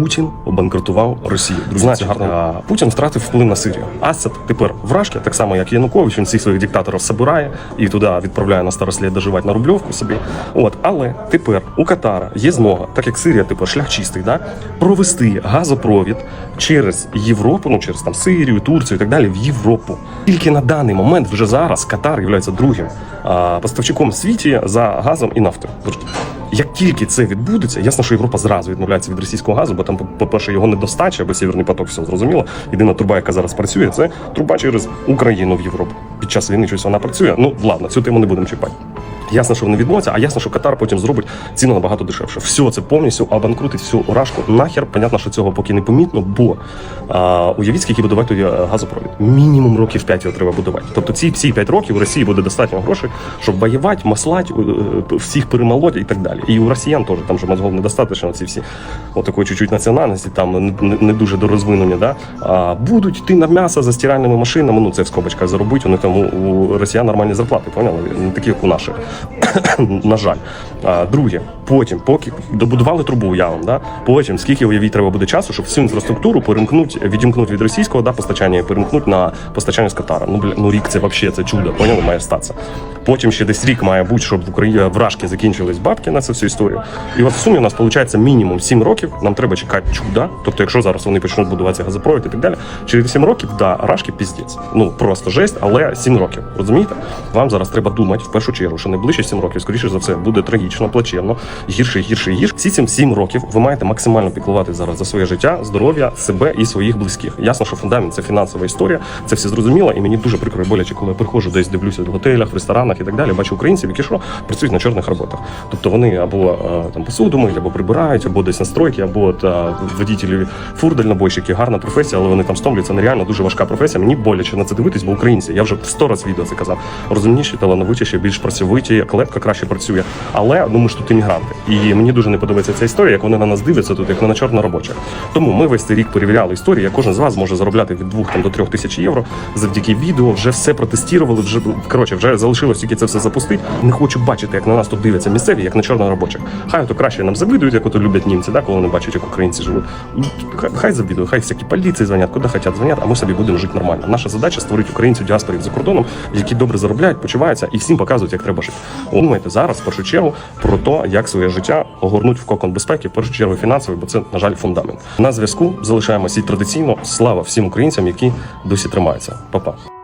Путін обанкрутував Росію. Друзі, Значить, гарно. А, Путін втратив вплив на Сирію. Асад тепер вражки, так само як Янукович, він всіх своїх диктаторів собирає і туди відправляє на старослід доживати на рубльовку собі. От, але тепер у Катара є змога, так як Сирія, тепер шлях чистий, да, провести газопровід через Європу, ну через там Сирію, Турцію і так далі, в Європу. Тільки на даний момент вже зараз Катар є другим а, поставщиком в світі за газом і нафтою. Як тільки це відбудеться, ясно, що Європа зразу відмовляється від російського газу, бо там, по-перше, його недостача, бо Сєвєрний поток все зрозуміло. Єдина труба, яка зараз працює, це труба через Україну в Європу. Під час війни щось вона працює. Ну ладно, цю тему не будемо чіпати. Ясно, що вони відмовляться, а ясно, що Катар потім зробить ціну набагато дешевше. Все це повністю обанкрутить всю рашку. Нахер, понятно, що цього поки не помітно, бо а, уявіть, скільки будувати тоді е, газопровід. Мінімум років 5 його треба будувати. Тобто ці всі 5 років у Росії буде достатньо грошей, щоб воювати, маслати, е, всіх перемолоть і так далі. І у росіян теж там же мозгов недостатньо ці всі от такої чуть-чуть національності, там не, не, дуже дорозвинені, да? а, будуть йти на м'ясо за стиральними машинами. Ну це в скобочках заробити. У них там у, у росіян нормальні зарплати, поняли? Не такі, як у наших. на жаль. Друге, потім, поки добудували трубу явом, да? потім скільки уявіть треба буде часу, щоб всю інфраструктуру перемкнуть, відімкнуть від російського да, постачання і перемкнуть на постачання з Катара. Ну бля, ну рік це взагалі це чудо, поняли, має статися. Потім ще десь рік має бути, щоб в Україні вражки закінчились бабки на цю всю історію. І от в сумі у нас виходить мінімум 7 років. Нам треба чекати чуда. Тобто, якщо зараз вони почнуть будувати газопровід і так далі, через 7 років да, рашки піздець. Ну просто жесть, але 7 років. Розумієте? Вам зараз треба думати в першу чергу, що найближчі 7 років, скоріше за все, буде трагічно, плачевно, гірше, гірше, гірше. Всі цим 7 років ви маєте максимально піклувати зараз за своє життя, здоров'я, себе і своїх близьких. Ясно, що фундамент це фінансова історія, це все зрозуміло, і мені дуже прикро і боляче, коли я приходжу десь дивлюся в готелях, в ресторанах і так далі. Бачу українців, які що працюють на чорних роботах. Тобто вони або е, там посуду миють, або прибирають, або десь на стройки, або та водітелі фур дальнобойщики. Гарна професія, але вони там стомлюються. Нереально дуже важка професія. Мені боляче на це дивитись, бо українці. Я вже сто раз відео це казав. Розумніші, талановитіші, більш працьовиті, клепка краще працює. Але ну ми ж тут іммігранти. І мені дуже не подобається ця історія, як вони на нас дивляться тут, як на чорноробочих. Тому ми весь цей рік перевіряли історію. як Кожен з вас може заробляти від 2 там, до 3 тисяч євро завдяки відео. Вже все протестували, вже коротше, вже залишилось тільки це все запустити. Не хочу бачити, як на нас тут дивляться місцеві, як на чорноробочих. Хай то краще нам завидують, як ото люблять німці, да, коли вони бачать, як українці живуть. Хай, завідують, хай всякі поліції дзвонять, куди хочуть дзвонять, а ми собі будемо жити нормально. Наша задача створити українців діаспорів за кордоном, які добре заробляють, почуваються і всім показують, як треба жити. Думайте зараз в першу чергу про те, як своє життя огорнуть в кокон безпеки, в першу чергу фінансовий, бо це, на жаль, фундамент. На зв'язку залишаємося і традиційно. Слава всім українцям, які досі тримаються. Па-па.